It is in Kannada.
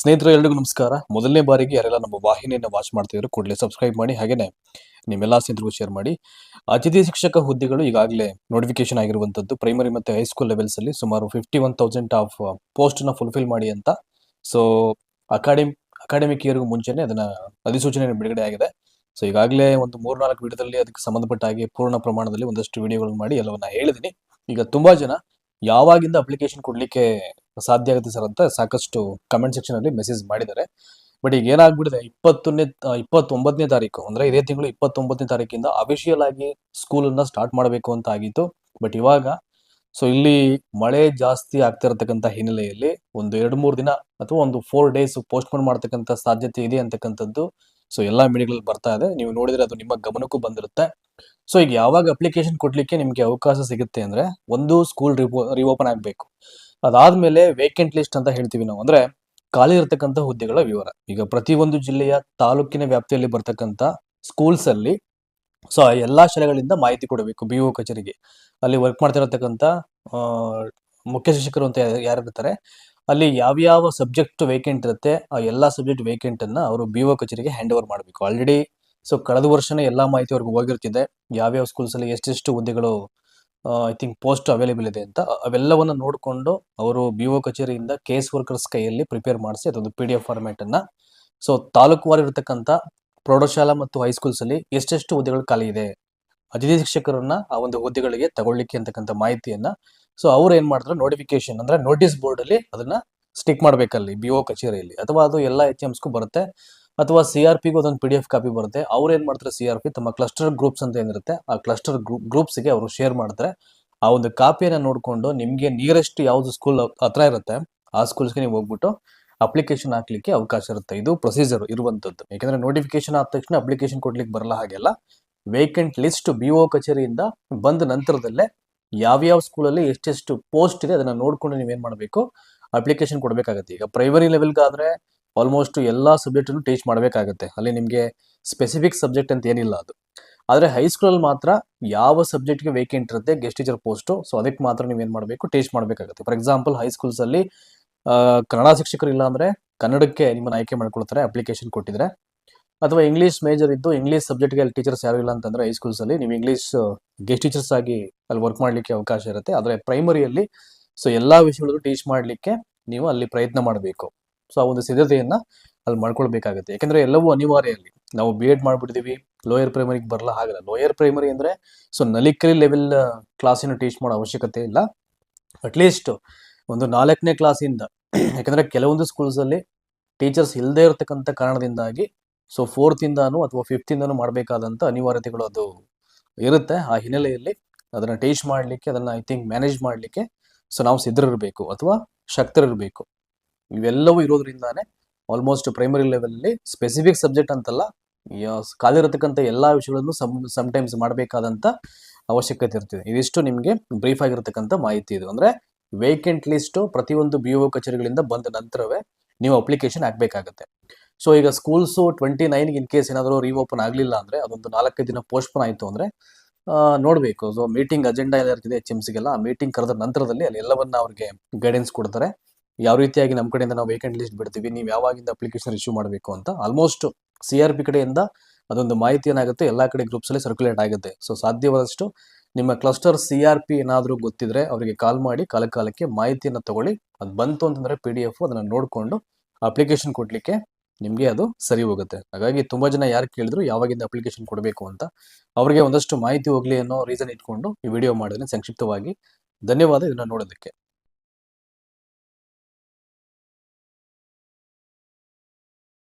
ಸ್ನೇಹಿತರೆ, ಎಲ್ರಿಗೂ ನಮಸ್ಕಾರ. ಮೊದಲನೇ ಬಾರಿಗೆ ಯಾರೆಲ್ಲ ನಮ್ಮ ವಾಹಿನಿಯನ್ನು ವಾಚ್ ಮಾಡ್ತಿದ್ರು ಕೂಡಲೇ ಸಬ್ಸ್ಕ್ರೈಬ್ ಮಾಡಿ, ಹಾಗೇನೆ ನಿಮ್ಮೆಲ್ಲ ಸ್ನೇಹಿತರಿಗೂ ಶೇರ್ ಮಾಡಿ. ಅತಿಥಿ ಶಿಕ್ಷಕ ಹುದ್ದೆಗಳು ಈಗಾಗಲೇ ನೋಟಿಫಿಕೇಶನ್ ಆಗಿರುವಂಥದ್ದು ಪ್ರೈಮರಿ ಮತ್ತು ಹೈಸ್ಕೂಲ್ ಲೆವೆಲ್ಸ್ ಅಲ್ಲಿ ಸುಮಾರು ಫಿಫ್ಟಿ ಒನ್ ತೌಸಂಡ್ ಆಫ್ ಪೋಸ್ಟ್ನ ಫುಲ್ಫಿಲ್ ಮಾಡಿ ಅಂತ. ಸೊ ಅಕಾಡೆಮಿ ಅಕಾಡೆಮಿಕ್ ಇಯರ್ಗೂ ಮುಂಚೆನೆ ಅದನ್ನ ಅಧಿಸೂಚನೆ ಬಿಡುಗಡೆ ಆಗಿದೆ. ಸೊ ಈಗಾಗಲೇ ಒಂದು ಮೂರ್ನಾಲ್ಕು ವಿಡಿಯೋದಲ್ಲಿ ಅದಕ್ಕೆ ಸಂಬಂಧಪಟ್ಟ ಹಾಗೆ ಪೂರ್ಣ ಪ್ರಮಾಣದಲ್ಲಿ ಒಂದಷ್ಟು ವಿಡಿಯೋಗಳನ್ನು ಮಾಡಿ ಎಲ್ಲವನ್ನ ಹೇಳಿದ್ದೀನಿ ಈಗ ತುಂಬಾ ಜನ ಯಾವಾಗಿಂದ ಅಪ್ಲಿಕೇಶನ್ ಕೊಡ್ಲಿಕ್ಕೆ ಸಾಧ್ಯ ಆಗುತ್ತೆ ಸರ್ ಅಂತ ಸಾಕಷ್ಟು ಕಮೆಂಟ್ ಸೆಕ್ಷನ್ ಅಲ್ಲಿ ಮೆಸೇಜ್ ಮಾಡಿದ್ದಾರೆ. ಬಟ್ ಈಗ ಏನಾಗ್ಬಿಟ್ಟಿದೆ, ಇಪ್ಪತ್ತೊಂದನೇ ಇಪ್ಪತ್ತೊಂಬತ್ತನೇ ತಾರೀಕು, ಅಂದ್ರೆ ಇದೇ ತಿಂಗಳು ಇಪ್ಪತ್ತೊಂಬತ್ತನೇ ತಾರೀಕಿಂದ ಅಫಿಷಿಯಲ್ ಆಗಿ ಸ್ಕೂಲ್ ಅನ್ನ ಸ್ಟಾರ್ಟ್ ಮಾಡಬೇಕು ಅಂತ ಆಗಿತ್ತು. ಬಟ್ ಇವಾಗ ಸೊ ಇಲ್ಲಿ ಮಳೆ ಜಾಸ್ತಿ ಆಗ್ತಾ ಇರತಕ್ಕಂತ ಹಿನ್ನೆಲೆಯಲ್ಲಿ ಒಂದು ಎರಡು ಮೂರು ದಿನ ಅಥವಾ ಒಂದು ಫೋರ್ ಡೇಸ್ ಪೋಸ್ಟ್ಪೋನ್ ಮಾಡ್ತಕ್ಕಂಥ ಸಾಧ್ಯತೆ ಇದೆ ಅಂತಕ್ಕಂಥದ್ದು ಸೊ ಎಲ್ಲಾ ಮೀಡಿಯಾಗಳಲ್ಲಿ ಬರ್ತಾ ಇದೆ. ನೀವು ನೋಡಿದ್ರೆ ಅದು ನಿಮ್ಮ ಗಮನಕ್ಕೂ ಬಂದಿರುತ್ತೆ. ಸೊ ಈಗ ಯಾವಾಗ ಅಪ್ಲಿಕೇಶನ್ ಕೊಡ್ಲಿಕ್ಕೆ ನಿಮಗೆ ಅವಕಾಶ ಸಿಗುತ್ತೆ ಅಂದ್ರೆ ಒಂದು ಸ್ಕೂಲ್ ರಿಓಪನ್ ಆಗ್ಬೇಕು. ಅದಾದ್ಮೇಲೆ ವೇಕೆಂಟ್ ಲಿಸ್ಟ್ ಅಂತ ಹೇಳ್ತೀವಿ ನಾವು. ಅಂದ್ರೆ ಖಾಲಿ ಇರತಕ್ಕಂಥ ಹುದ್ದೆಗಳ ವಿವರ. ಈಗ ಪ್ರತಿಯೊಂದು ಜಿಲ್ಲೆಯ ತಾಲೂಕಿನ ವ್ಯಾಪ್ತಿಯಲ್ಲಿ ಬರ್ತಕ್ಕಂಥ ಸ್ಕೂಲ್ಸ್ ಅಲ್ಲಿ ಸೊ ಎಲ್ಲ ಶಾಲೆಗಳಿಂದ ಮಾಹಿತಿ ಕೊಡಬೇಕು ಬಿ ಓ ಕಚೇರಿಗೆ. ಅಲ್ಲಿ ವರ್ಕ್ ಮಾಡ್ತಿರತಕ್ಕಂಥ ಮುಖ್ಯ ಶಿಕ್ಷಕರು ಅಂತ ಯಾರಿರ್ತಾರೆ ಅಲ್ಲಿ ಯಾವ್ಯಾವ ಸಬ್ಜೆಕ್ಟ್ ವೇಕೆಂಟ್ ಇರುತ್ತೆ, ಆ ಎಲ್ಲ ಸಬ್ಜೆಕ್ಟ್ ವೇಕೆಂಟ್ ಅನ್ನ ಅವರು ಬಿ ಒ ಕಚೇರಿಗೆ ಹ್ಯಾಂಡ್ ಓವರ್ ಮಾಡಬೇಕು. ಆಲ್ರೆಡಿ ಸೊ ಕಳೆದ ವರ್ಷನೇ ಎಲ್ಲ ಮಾಹಿತಿ ಅವ್ರಿಗೆ ಹೋಗಿರ್ತಿದೆ. ಯಾವ್ಯಾವ ಸ್ಕೂಲ್ಸ್ ಅಲ್ಲಿ ಎಷ್ಟೆಷ್ಟು ಹುದ್ದೆಗಳು ಐ ಥಿಂಕ್ ಪೋಸ್ಟ್ ಅವೈಲೇಬಲ್ ಇದೆ ಅಂತ ಅವೆಲ್ಲವನ್ನು ನೋಡಿಕೊಂಡು ಅವರು ಬಿ ಒ ಕಚೇರಿಯಿಂದ ಕೇಸ್ ವರ್ಕರ್ಸ್ ಕೈಯಲ್ಲಿ ಪ್ರಿಪೇರ್ ಮಾಡಿಸಿ ಅದೊಂದು ಪಿ ಡಿ ಎಫ್ ಫಾರ್ಮ್ಯಾಟ್ ಅನ್ನ. ಸೊ ತಾಲೂಕುವಾರು ಇರತಕ್ಕಂತ ಪ್ರೌಢಶಾಲಾ ಮತ್ತು ಹೈಸ್ಕೂಲ್ಸ್ ಅಲ್ಲಿ ಎಷ್ಟೆಷ್ಟು ಹುದ್ದೆಗಳು ಖಾಲಿ ಇದೆ? ಅತಿಥಿ ಶಿಕ್ಷಕರನ್ನ ಆ ಒಂದು ಹುದ್ದೆಗಳಿಗೆ ತಗೊಳ್ಳಿಕ್ಕೆ ಅಂತಕ್ಕಂಥ ಮಾಹಿತಿಯನ್ನ ಸೊ ಅವ್ರು ಏನ್ ಮಾಡ್ತಾರೆ? ನೋಟಿಫಿಕೇಶನ್ ಅಂದ್ರೆ ನೋಟಿಸ್ ಬೋರ್ಡ್ ಅಲ್ಲಿ ಅದನ್ನ ಸ್ಟಿಕ್ ಮಾಡ್ಬೇಕಲ್ಲಿ ಬಿ ಒ ಕಚೇರಿಯಲ್ಲಿ. ಅಥವಾ ಅದು ಎಲ್ಲ ಎಚ್ ಎಮ್ಸ್ಗೂ ಬರುತ್ತೆ. ಅಥವಾ ಸಿ ಆರ್ ಪಿಗೂ ಅದೊಂದು ಪಿ ಡಿ ಎಫ್ ಕಾಪಿ ಬರುತ್ತೆ. ಅವ್ರು ಏನ್ ಮಾಡ್ತಾರೆ? ಸಿ ಆರ್ ಪಿ ತಮ್ಮ ಕ್ಲಸ್ಟರ್ ಗ್ರೂಪ್ಸ್ ಅಂತ ಏನಿರುತ್ತೆ ಆ ಕ್ಲಸ್ಟರ್ ಗ್ರೂಪ್ಸ್ಗೆ ಅವರು ಶೇರ್ ಮಾಡ್ತಾರೆ. ಆ ಒಂದು ಕಾಪಿಯನ್ನ ನೋಡ್ಕೊಂಡು ನಿಮ್ಗೆ ನಿಯರೆಸ್ಟ್ ಯಾವ್ದು ಸ್ಕೂಲ್ ಹತ್ರ ಇರುತ್ತೆ, ಆ ಸ್ಕೂಲ್ಸ್ಗೆ ನೀವು ಹೋಗ್ಬಿಟ್ಟು ಅಪ್ಲಿಕೇಶನ್ ಹಾಕ್ಲಿಕ್ಕೆ ಅವಕಾಶ ಇರುತ್ತೆ. ಇದು ಪ್ರೊಸೀಜರ್ ಇರುವಂತದ್ದು ಯಾಕಂದ್ರೆ ನೋಟಿಫಿಕೇಶನ್ ಆದ ತಕ್ಷಣ ಅಪ್ಲಿಕೇಶನ್ ಕೊಡ್ಲಿಕ್ಕೆ ಬರಲ್ಲ ಹಾಗೆಲ್ಲ ವೇಕೆಂಟ್ ಲಿಸ್ಟ್ ಬಿ ಒ ಕಚೇರಿಯಿಂದ ಬಂದ ನಂತರದಲ್ಲೇ ಯಾವ್ಯಾವ ಸ್ಕೂಲಲ್ಲಿ ಎಷ್ಟೆಷ್ಟು ಪೋಸ್ಟ್ ಇದೆ ಅದನ್ನ ನೋಡ್ಕೊಂಡು ನೀವೇನ್ ಮಾಡಬೇಕು? ಅಪ್ಲಿಕೇಶನ್ ಕೊಡಬೇಕಾಗುತ್ತೆ. ಈಗ ಪ್ರೈಮರಿ ಲೆವೆಲ್ಗಾದ್ರೆ ಆಲ್ಮೋಸ್ಟ್ ಎಲ್ಲಾ ಸಬ್ಜೆಕ್ಟನ್ನು ಟೀಚ್ ಮಾಡಬೇಕಾಗತ್ತೆ. ಅಲ್ಲಿ ನಿಮಗೆ ಸ್ಪೆಸಿಫಿಕ್ ಸಬ್ಜೆಕ್ಟ್ ಅಂತ ಏನಿಲ್ಲ ಅದು. ಆದ್ರೆ ಹೈಸ್ಕೂಲಲ್ಲಿ ಮಾತ್ರ ಯಾವ ಸಬ್ಜೆಕ್ಟ್ಗೆ ವೇಕೆಂಟ್ ಇರುತ್ತೆ ಗೆಸ್ಟ್ ಟೀಚರ್ ಪೋಸ್ಟ್ ಸೊ ಅದಕ್ಕೆ ಮಾತ್ರ ನೀವೇನು ಮಾಡಬೇಕು? ಟೀಚ್ ಮಾಡಬೇಕಾಗುತ್ತೆ. ಫಾರ್ ಎಕ್ಸಾಂಪಲ್ ಹೈಸ್ಕೂಲ್ಸ್ ಅಲ್ಲಿ ಕನ್ನಡ ಶಿಕ್ಷಕರು ಇಲ್ಲ ಅಂದ್ರೆ ಕನ್ನಡಕ್ಕೆ ನಿಮ್ಮನ್ನು ಆಯ್ಕೆ ಮಾಡ್ಕೊಳ್ತಾರೆ ಅಪ್ಲಿಕೇಶನ್ ಕೊಟ್ಟಿದ್ರೆ. ಅಥವಾ ಇಂಗ್ಲೀಷ್ ಮೇಜರ್ ಇದ್ದು ಇಂಗ್ಲೀಷ್ ಸಬ್ಜೆಕ್ಟ್ಗೆ ಅಲ್ಲಿ ಟೀಚರ್ಸ್ ಯಾರು ಇಲ್ಲ ಅಂತಂದ್ರೆ ಹೈಸ್ಕೂಲ್ಸ್ ಅಲ್ಲಿ ನೀವು ಇಂಗ್ಲೀಷ್ ಗೆಸ್ಟ್ ಟೀಚರ್ಸ್ ಆಗಿ ಅಲ್ಲಿ ವರ್ಕ್ ಮಾಡಲಿಕ್ಕೆ ಅವಕಾಶ ಇರುತ್ತೆ. ಆದರೆ ಪ್ರೈಮರಿಯಲ್ಲಿ ಸೊ ಎಲ್ಲ ವಿಷಯಗಳು ಟೀಚ್ ಮಾಡಲಿಕ್ಕೆ ನೀವು ಅಲ್ಲಿ ಪ್ರಯತ್ನ ಮಾಡಬೇಕು. ಸೊ ಆ ಒಂದು ಸಿದ್ಧತೆಯನ್ನ ಅಲ್ಲಿ ಮಾಡ್ಕೊಳ್ಬೇಕಾಗುತ್ತೆ. ಯಾಕಂದ್ರೆ ಎಲ್ಲವೂ ಅನಿವಾರ್ಯ ಅಲ್ಲಿ. ನಾವು ಬಿ ಎಡ್ ಮಾಡ್ಬಿಟ್ಟಿದೀವಿ ಲೋಯರ್ ಪ್ರೈಮರಿಗೆ ಬರಲ್ಲ ಹಾಗಲ್ಲ ಲೋಯರ್ ಪ್ರೈಮರಿ ಅಂದ್ರೆ ಸೊ ನಲಿಕಲಿ ಲೆವೆಲ್ ಕ್ಲಾಸಿನ ಟೀಚ್ ಮಾಡೋ ಅವಶ್ಯಕತೆ ಇಲ್ಲ. ಅಟ್ಲೀಸ್ಟ್ ಒಂದು ನಾಲ್ಕನೇ ಕ್ಲಾಸಿಂದ ಯಾಕಂದ್ರೆ ಕೆಲವೊಂದು ಸ್ಕೂಲ್ಸ್ ಅಲ್ಲಿ ಟೀಚರ್ಸ್ ಇಲ್ಲದೆ ಇರತಕ್ಕಂಥ ಕಾರಣದಿಂದಾಗಿ ಸೊ ಫೋರ್ತ್ ಇಂದಾನು ಅಥವಾ ಫಿಫ್ತ್ ಇಂದಾನು ಮಾಡಬೇಕಾದಂತ ಅನಿವಾರ್ಯತೆಗಳು ಅದು ಇರುತ್ತೆ. ಆ ಹಿನ್ನೆಲೆಯಲ್ಲಿ ಅದನ್ನ ಟೇಸ್ಟ್ ಮಾಡ್ಲಿಕ್ಕೆ, ಅದನ್ನ ಐ ಥಿಂಕ್ ಮ್ಯಾನೇಜ್ ಮಾಡ್ಲಿಕ್ಕೆ ಸೊ ನಾವು ಸಿದ್ಧರಿರಬೇಕು ಅಥವಾ ಶಕ್ತರಿರಬೇಕು. ಇವೆಲ್ಲವೂ ಇರೋದ್ರಿಂದಾನೆ almost primary level specific subject ಅಂತಲ್ಲ ಕಾಲಿರತಕ್ಕಂಥ ಎಲ್ಲ ವಿಷಯಗಳನ್ನು ಸಮ್ ಟೈಮ್ಸ್ ಮಾಡಬೇಕಾದಂತ ಅವಶ್ಯಕತೆ ಇರ್ತದೆ. ಇದಿಷ್ಟು ನಿಮಗೆ ಬ್ರೀಫ್ ಆಗಿರತಕ್ಕಂಥ ಮಾಹಿತಿ ಇದು. ಅಂದ್ರೆ ವೇಕೆಂಟ್ ಲಿಸ್ಟ್ ಪ್ರತಿಯೊಂದು ಬಿ ಕಚೇರಿಗಳಿಂದ ಬಂದ ನಂತರವೇ ನೀವು ಅಪ್ಲಿಕೇಶನ್ ಹಾಕ್ಬೇಕಾಗತ್ತೆ. ಸೊ ಈಗ schools twenty nine in case ಏನಾದರೂ ರೀಓಪನ್ ಆಗಲಿಲ್ಲ ಅಂದ್ರೆ ಅದೊಂದು ನಾಲ್ಕೈದು ದಿನ ಪೋಸ್ಟ್ಪೋನ್ ಆಯಿತು ಅಂದ್ರೆ ನೋಡ್ಬೇಕು. ಸೊ ಮೀಟಿಂಗ್ ಅಜೆಂಡಾ ಎಲ್ಲ ಇರ್ತಿದೆ ಎಚ್ ಮೀಟಿಂಗ್ ಕರೆದ ನಂತರದಲ್ಲಿ ಅಲ್ಲಿ ಎಲ್ಲವನ್ನ ಅವ್ರಿಗೆ ಗೈಡೆನ್ಸ್ ಕೊಡ್ತಾರೆ. ಯಾವ ರೀತಿಯಾಗಿ ನಮ್ಮ ಕಡೆಯಿಂದ ನಾವು ವೇಕೆಂಟ್ ಲಿಸ್ಟ್ ಬಿಡ್ತೀವಿ, ನೀವು ಯಾವಾಗಿಂದ ಅಪ್ಲಿಕೇಶನ್ ಇಶ್ಯೂ ಮಾಡಬೇಕು ಅಂತ ಆಲ್ಮೋಸ್ಟ್ ಸಿ ಆರ್ ಪಿ ಕಡೆಯಿಂದ ಅದೊಂದು ಮಾಹಿತಿ ಏನಾಗುತ್ತೆ, ಎಲ್ಲ ಕಡೆ ಗ್ರೂಪ್ಸ್ ಅಲ್ಲಿ ಸರ್ಕ್ಯುಲೇಟ್ ಆಗುತ್ತೆ. ಸೊ ಸಾಧ್ಯವಾದಷ್ಟು ನಿಮ್ಮ ಕ್ಲಸ್ಟರ್ ಸಿ ಆರ್ ಪಿ ಏನಾದರೂ ಗೊತ್ತಿದ್ರೆ ಅವರಿಗೆ ಕಾಲ್ ಮಾಡಿ ಕಾಲ ಕಾಲಕ್ಕೆ ಮಾಹಿತಿಯನ್ನು ತಗೊಳ್ಳಿ. ಅದು ಬಂತು ಅಂತಂದ್ರೆ ಪಿ ಡಿ ಎಫ್ ಅದನ್ನ ನೋಡಿಕೊಂಡು ಅಪ್ಲಿಕೇಶನ್ ಕೊಡ್ಲಿಕ್ಕೆ ನಿಮಗೆ ಅದು ಸರಿ ಹೋಗುತ್ತೆ. ಹಾಗಾಗಿ ತುಂಬಾ ಜನ ಯಾರು ಕೇಳಿದ್ರು ಯಾವಾಗಿಂದ ಅಪ್ಲಿಕೇಶನ್ ಕೊಡಬೇಕು ಅಂತ ಅವರಿಗೆ ಒಂದಷ್ಟು ಮಾಹಿತಿ ಹೋಗ್ಲಿ ಅನ್ನೋ ರೀಸನ್ ಇಟ್ಕೊಂಡು ಈ ವಿಡಿಯೋ ಮಾಡಿದ್ರೆ ಸಂಕ್ಷಿಪ್ತವಾಗಿ. ಧನ್ಯವಾದ ಇದನ್ನ ನೋಡೋದಕ್ಕೆ.